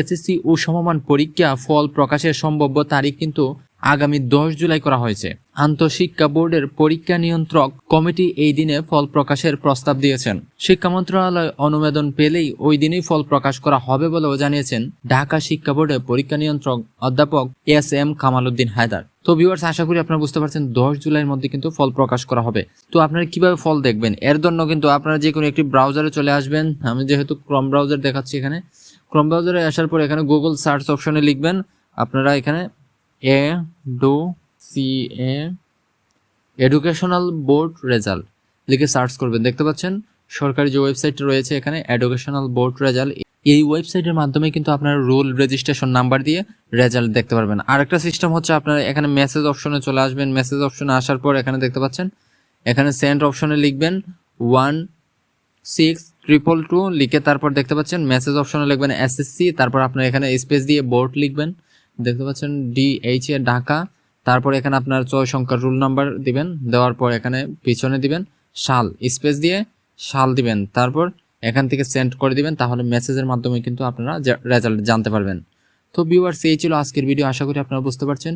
SSC ও সমমান পরীক্ষা ফল প্রকাশের সম্ভাব্য তারিখ কিন্তু আগামী দশ জুলাই করা হয়েছে। আন্তঃশিক্ষা বোর্ডের পরীক্ষা নিয়ন্ত্রক কমিটি এই দিনে ফল প্রকাশের প্রস্তাব দিয়েছেন। শিক্ষা মন্ত্রণালয় অনুমোদন পেলেই ওই দিনেই ফল প্রকাশ করা হবে বলেও জানিয়েছেন ঢাকা শিক্ষা বোর্ডের পরীক্ষা নিয়ন্ত্রক অধ্যাপক এস এম কামাল উদ্দিন হায়দার। তো ভিউয়ার্স আশা করি আপনারা বুঝতে পারছেন দশ জুলাইয়ের মধ্যে কিন্তু ফল প্রকাশ করা হবে। তো আপনারা কীভাবে ফল দেখবেন? এর জন্য কিন্তু আপনারা যে কোনো একটি ব্রাউজারে চলে আসবেন। আমি যেহেতু ক্রম ব্রাউজার দেখাচ্ছি এখানে। ক্রম ব্রাউজারে আসার পর এখানে গুগল সার্চ অপশনে লিখবেন। আপনারা এখানে এ ডু সি এ এডুকেশনাল বোর্ড রেজাল্ট লিখে সার্চ করবেন। দেখতে পাচ্ছেন, সরকারি যে ওয়েবসাইটটা রয়েছে এখানে এডুকেশনাল বোর্ড রেজাল্ট এই ওয়েবসাইটের মাধ্যমে কিন্তু আপনারা রোল রেজিস্ট্রেশন নাম্বার দিয়ে রেজাল্ট দেখতে পারবেন। আরেকটা সিস্টেম হচ্ছে আপনারা এখানে মেসেজ অপশনে চলে আসবেন। মেসেজ অপশনে আসার পর এখানে দেখতে পাচ্ছেন, এখানে সেন্ড অপশনে লিখবেন ওয়ান সিক্স ট্রিপল টু লিখে তারপর দেখতে পাচ্ছেন মেসেজ অপশনে লিখবেন এসএসসি তারপর আপনার এখানে স্পেস দিয়ে বোর্ড লিখবেন। দেখতে পাচ্ছেন ডিএইচ এ ঢাকা, তারপর এখানে আপনার ছয় সংখ্যার রুল নাম্বার দিবেন, দেওয়ার পর এখানে পিছনে দিবেন শাল স্পেস দিয়ে শাল দিবেন। তারপর এখান থেকে সেন্ড করে দিবেন, তাহলে মেসেজের মাধ্যমে কিন্তু আপনারা রেজাল্ট জানতে পারবেন। তো ভিউয়ার্স এই ছিল আজকের ভিডিও আশা করি আপনারা বুঝতে পারছেন।